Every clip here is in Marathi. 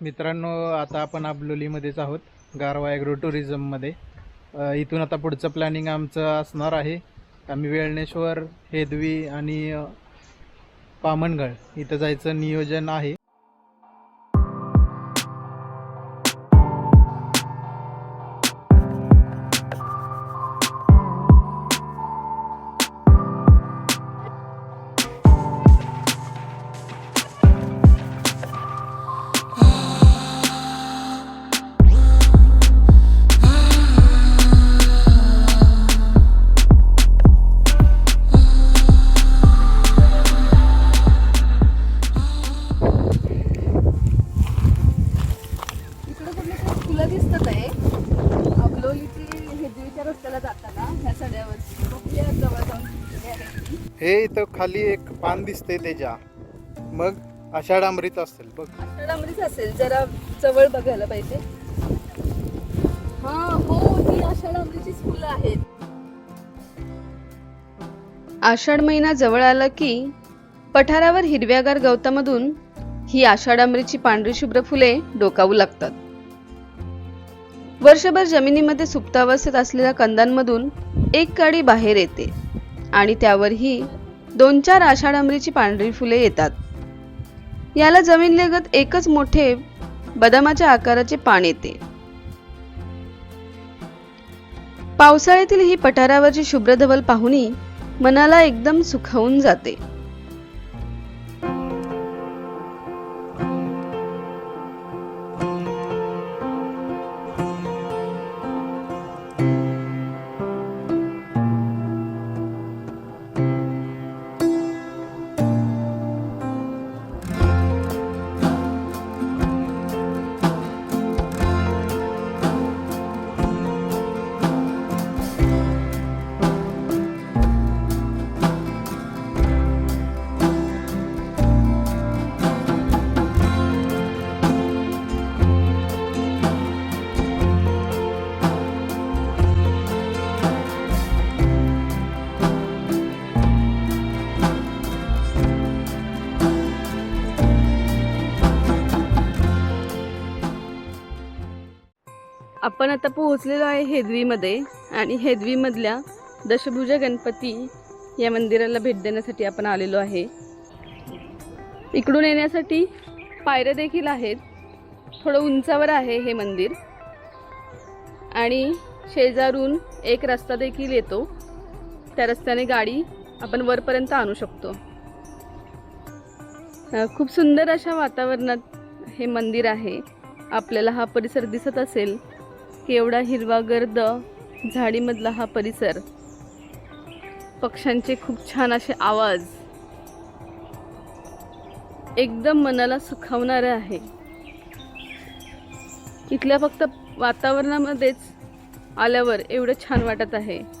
मित्रांनो आता आपण आबलोलीमध्येच आहोत गारवा ॲग्रो टुरिझममध्ये इथून आता पुढचं प्लॅनिंग आमचं असणार आहे. आम्ही वेळणेश्वर हेदवी आणि पामनगड इथं जायचं नियोजन आहे. दिसतात आहे. अबलोलीची हेदवीच्या रस्त्याला जाताना ह्या सड्यावरची जवळ जाऊन ती. हे इथं खाली एक पान दिसतंय त्याच्या मग आषाढ अमृत असेल बघ. आषाढामध्येच असेल जरा जवळ बघायला पाहिजे. हा हो ही आषाढामरीचीच फुलं आहेत. आषाढ महिना जवळ आला की पठारावर हिरव्यागार गवतामधून ही आषाढांबरीची पांढरी शुभ्र फुले डोकावू लागतात. वर्षभर जमिनीमध्ये सुप्तावस्थेत असलेल्या कंदांमधून एक काडी बाहेर येते आणि त्यावरही दोन चार आषाढांबरीची पांढरी फुले येतात. याला जमीनलगत एकच मोठे बदामाच्या आकाराचे पान येते. पावसाळ्यातील ही पठारावरची शुभ्र धवल पाहुणी मनाला एकदम सुखावून जाते. आपण आता पोहोचलेलो आहे हेदवीमध्ये आणि हेदवीमधल्या दशभुज गणपती या मंदिराला भेट देण्यासाठी आपण आलेलो आहे. इकडून येण्यासाठी पायऱ्या देखील आहेत. थोडं उंचावर आहे हे मंदिर. आणि शेजारून एक रस्ता देखील येतो. त्या रस्त्याने गाडी आपण वरपर्यंत आणू शकतो. खूप सुंदर अशा वातावरणात हे मंदिर आहे. आपल्याला हा परिसर दिसत असेल. केवढा हिरवागर्द हिरवा गर्द झाडीमधला हा परिसर. पक्ष्यांचे खूप छान असे आवाज. एकदम मनाला सुखावणारं आहे. इथल्या फक्त वातावरणामध्येच आल्यावर एवढं छान वाटत आहे.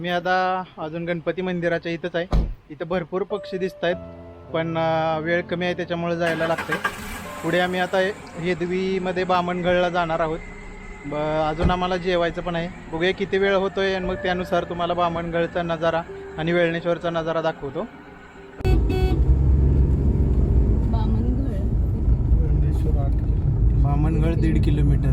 आम्ही आता अजून गणपती मंदिराच्या इथंच आहे. इथं भरपूर पक्षी दिसत आहेत पण वेळ कमी आहे त्याच्यामुळे जायला लागते पुढे आम्ही आता हेदवीमध्ये बामणगडला जाणार आहोत. ब अजून आम्हाला जेवायचं पण आहे. बघूया किती वेळ होतोय आणि मग त्यानुसार तुम्हाला बामणगडचा नजारा आणि वेळणेश्वरचा नजारा दाखवतो. बामणगड दीड किलोमीटर.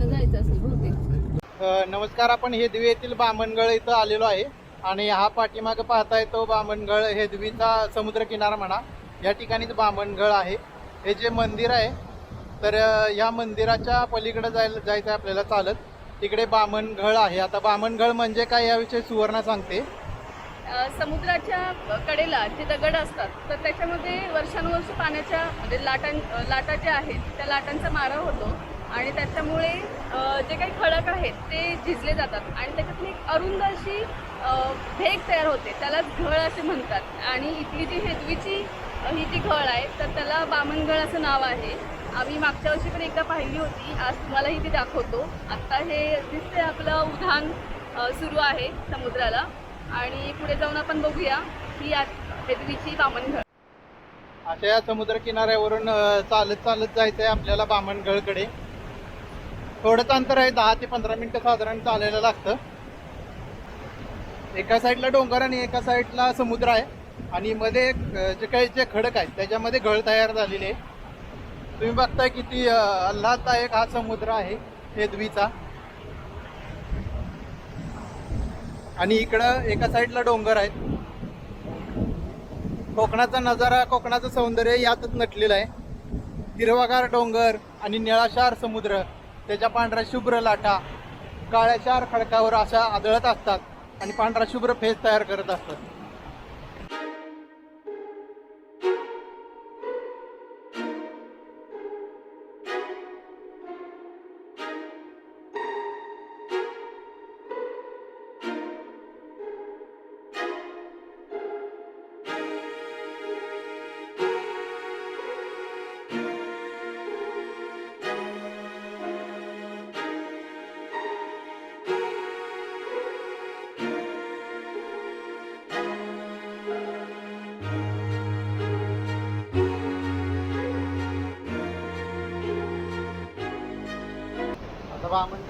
जायचं नमस्कार आपण हेदवी येथील बामणगळ इथं आलेलो आहे. आणि हा पाठीमागं पाहताय तो बामणगळ हेदवीचा समुद्रकिनारा म्हणा. या ठिकाणीच बामणगळ आहे. हे जे मंदिर आहे तर या मंदिराच्या पलीकडे जायला जायचं आहे आपल्याला चालत. तिकडे बामणगळ आहे. आता बामणगळ म्हणजे काय याविषयी सुवर्णा सांगते. समुद्राच्या कडेला जे दगड असतात. तर त्याच्यामध्ये वर्षानुवर्ष पाण्याच्या म्हणजे लाटां लाटा ज्या आहेत त्या लाटांचा मारा होतो. आणि त्याच्यामुळे जे काही खडक आहेत ते झिजले जातात. आणि त्याच्यातून एक अरुंद अशी भेग तयार होते. त्याला घळ असे म्हणतात. आणि इथली जी हेदवीची ही जी घळ आहे तर त्याला बामणगळ असं नाव आहे. आम्ही मागच्या वर्षी पण एकदा पाहिली होती. आज तुम्हालाही ती दाखवतो. आत्ता हे दिसते आपलं उधाण सुरू आहे समुद्राला. आणि पुढे जाऊन आपण बघूया ही आज हेदवीची बामणघळ अशा या समुद्र किनाऱ्यावरून चालत चालत जायचं आहे आपल्याला बामणगळकडे थोडंच अंतर आहे दहा ते पंधरा मिनिटं साधारण चालायला लागतं. एका साईडला डोंगर आणि एका साईडला समुद्र आहे. आणि मध्ये जे काही जे खडक आहेत त्याच्यामध्ये घळ तयार झालेले आहे. तुम्ही बघताय किती आल्हाददायक हा समुद्र आहे हेदवीचा आणि इकडं एका साईडला डोंगर आहेत. कोकणाचा नजारा कोकणाचं सौंदर्य यातच नटलेलं आहे. हिरवागार डोंगर आणि निळाशार समुद्र. त्याच्या पांढऱ्या शुभ्र लाटा काळ्याशार खडकावर अशा आदळत असतात आणि पांढरा शुभ्र फेस तयार करत असतात.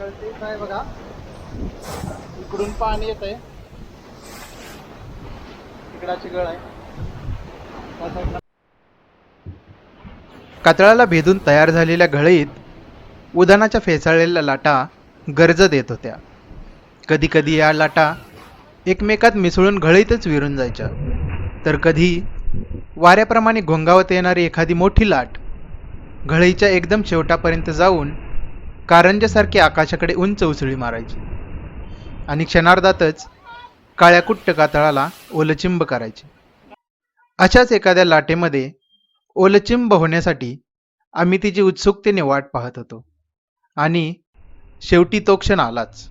आता तेच आहे बघा. इकडून पाणी येत आहे. इकडाची गळ आहे कातळाला भेदून तयार झालेल्या घळईत उदानाच्या फेसाळलेल्या लाटा गर्ज देत होत्या. कधीकधी या लाटा एकमेकात मिसळून घळईतच विरून जायच्या. तर कधी वाऱ्याप्रमाणे घोंगावत येणारी एखादी मोठी लाट घळईच्या एकदम शेवटापर्यंत जाऊन कारंजासारखी आकाशाकडे उंच उसळी मारायची. आणि क्षणार्धातच काळ्या कुट्ट कातळाला ओलचिंब करायची. अशाच एखाद्या लाटेमध्ये ओलचिंब होण्यासाठी आम्ही तिची उत्सुकतेने वाट पाहत होतो. आणि शेवटी तो क्षण आलाच.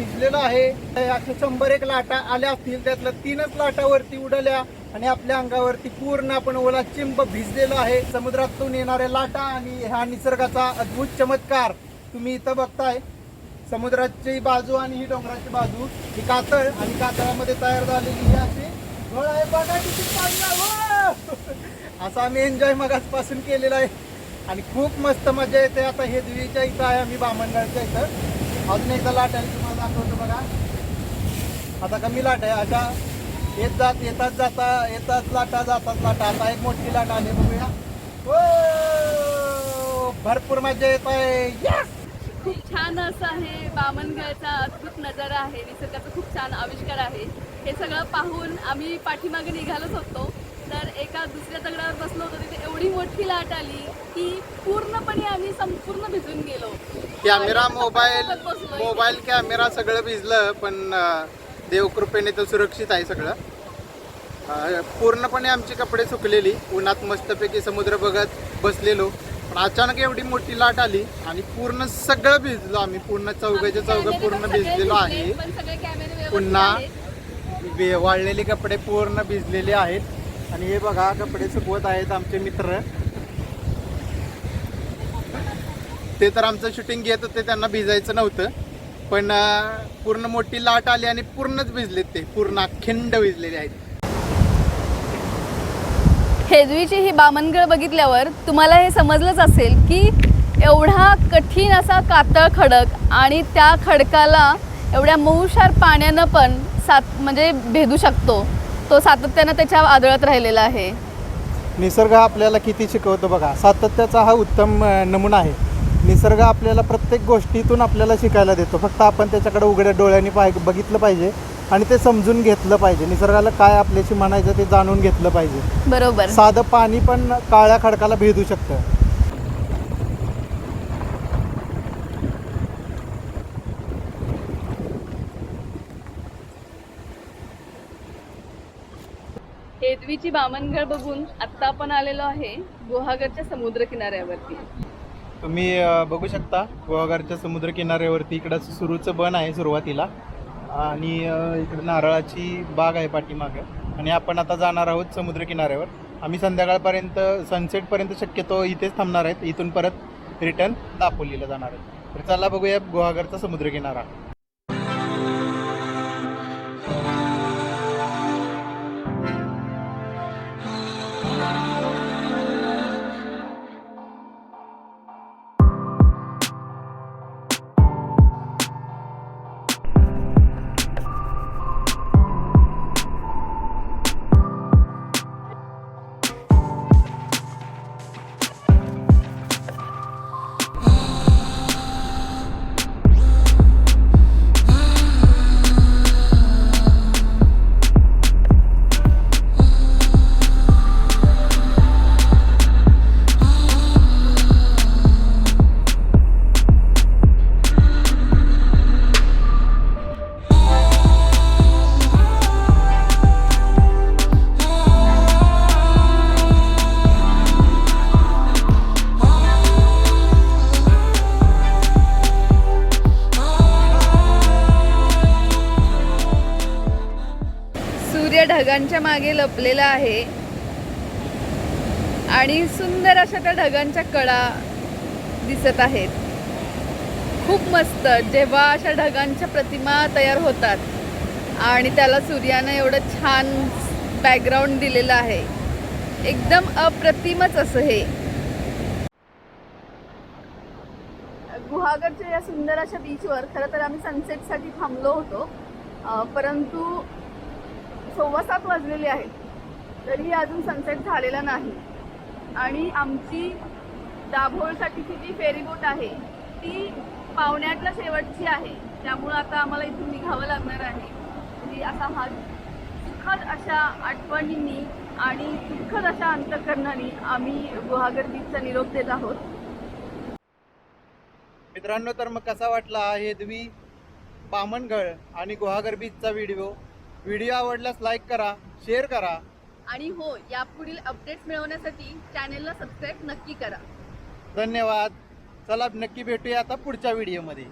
भिजलेलं आहे. अशा शंभर एक लाटा आल्या असतील त्यातल्या तीनच लाटावरती उडल्या आणि आपल्या अंगावरती पूर्ण आपण ओला चिंब भिजलेलं आहे. समुद्रातून येणाऱ्या लाटा आणि ह्या निसर्गाचा अद्भुत चमत्कार तुम्ही इथं बघताय. समुद्राची बाजू आणि ही डोंगराची बाजू ही कातळ आणि कातळामध्ये तयार झालेली ही अशी घोळ आहे. बघा किती पाणी हो! असं आम्ही एन्जॉय मगासपासून केलेला आहे. आणि खूप मस्त मजा येते. आता हे देवीच्या इथं आहे आम्ही बामणगडच्या इथं. अजून एकदा लाटायला तुम्हाला दाखवतो बघा. आता कमी लाट आहे अशा येत जात येतात जाता येतात लाटा जातात लाटा. आता एक मोठी लाट आली बघूया. भरपूर मजा येत आहे. खूप छान असं आहे बामणगडचा अद्भुत नजारा आहे. निसर्गाचा खूप छान आविष्कार आहे. हे सगळं पाहून आम्ही पाठीमागे निघालोच होतो. तर एका दुसऱ्या दगडावर बसलो होतो तिथे एवढी मोठी लाट आली की पूर्णपणे आम्ही संपूर्ण भिजून गेलो. Camera mobile. मोबाईल कॅमेरा सगळं भिजलं पण देवकृपेने तर सुरक्षित आहे सगळं. पूर्णपणे आमची कपडे सुकलेली उन्हात मस्तपैकी समुद्र बघत बसलेलो. पण अचानक एवढी मोठी लाट आली आणि पूर्ण सगळं भिजलो आम्ही. पूर्ण चौघाच्या चौघ पूर्ण भिजलेलो भिजले, आहे पुन्हा वाळलेले कपडे पूर्ण भिजलेले आहेत. आणि हे बघा कपडे सुकवत आहेत आमचे मित्र. ते तर आमचं शूटिंग घेत होते त्यांना भिजायचं नव्हतं. पण पूर्ण मोठी लाट आली आणि पूर्णच भिजलेत ते. पूर्ण अखंड भिजलेले आहेत. हेदवीची ही बामनगड बघितल्यावर तुम्हाला हे समजलंच असेल की एवढा कठीण असा कातळ खडक आणि त्या खडकाला एवढ्या मऊशार पाण्यानं पण सात म्हणजे भेदू शकतो. तो सातत्यानं त्याच्या आदळत राहिलेला आहे. निसर्ग आपल्याला किती शिकवतो बघा. सातत्याचा हा उत्तम नमुना आहे. निसर्ग आपल्याला प्रत्येक गोष्टीतून आपल्याला शिकायला देतो. फक्त आपण त्याच्याकडे उघड्या डोळ्यांनी पाय बघितलं पाहिजे आणि ते समजून घेतलं पाहिजे. निसर्गाला काय आपल्याशी म्हणायचं ते जाणून घेतलं पाहिजे. बरोबर. साधं पाणी पण काळ्या खडकाला भेदू शकतं. हेदवीची बामनगड बघून आत्ता आपण आलेलो आहे गुहागरच्या समुद्र किनाऱ्यावरती तुम्ही बघू शकता गोवाघरच्या समुद्र किनाऱ्यावरती इकडं सुरूचं बन आहे सुरुवातीला. आणि इकडं नारळाची बाग आहे पाठीमागं. आणि आपण आता जाणार आहोत समुद्र किनाऱ्यावर आम्ही संध्याकाळपर्यंत सनसेटपर्यंत शक्यतो इथेच थांबणार आहेत. इथून परत रिटर्न दापोलीला जाणार आहेत. तर चला बघूया गोवाघरचा समुद्रकिनारा. ढगांच्या मागे लपलेला आहे. आणि सुंदर अशा त्या ढगांच्या कडा दिसत आहेत. खूप मस्त जेव्हा अशा ढगांच्या प्रतिमा तयार होतात आणि त्याला सूर्यानं एवढं छान बॅकग्राऊंड दिलेलं आहे. एकदम अप्रतिमच असं हे. गुहागरच्या या सुंदर अशा बीचवर खरं तर आम्ही सनसेटसाठी थांबलो होतो. परंतु सव्वा सात वाजलेले आहेत. तरीही अजून सनसेट झालेला नाही. आणि आमची दाभोळसाठीची जी फेरीबोट आहे ती पावण्यातल्या शेवटची आहे. त्यामुळं आता आम्हाला इथून निघावं लागणार आहे. की असा हा सुखद अशा आठवणींनी आणि सुखद अशा अंतकरणाने आम्ही गुहागर बीचचा निरोप देत आहोत. मित्रांनो तर मग कसा वाटला हे तुम्ही बामणगड आणि गुहागर बीचचा व्हिडिओ व्हिडिओ आवडल्यास लाईक करा शेअर करा. आणि हो यापुढील अपडेट्स मिळवण्यासाठी चॅनेलला सबस्क्राईब नक्की करा. धन्यवाद. चला नक्की भेटूया आता पुढच्या व्हिडिओमध्ये.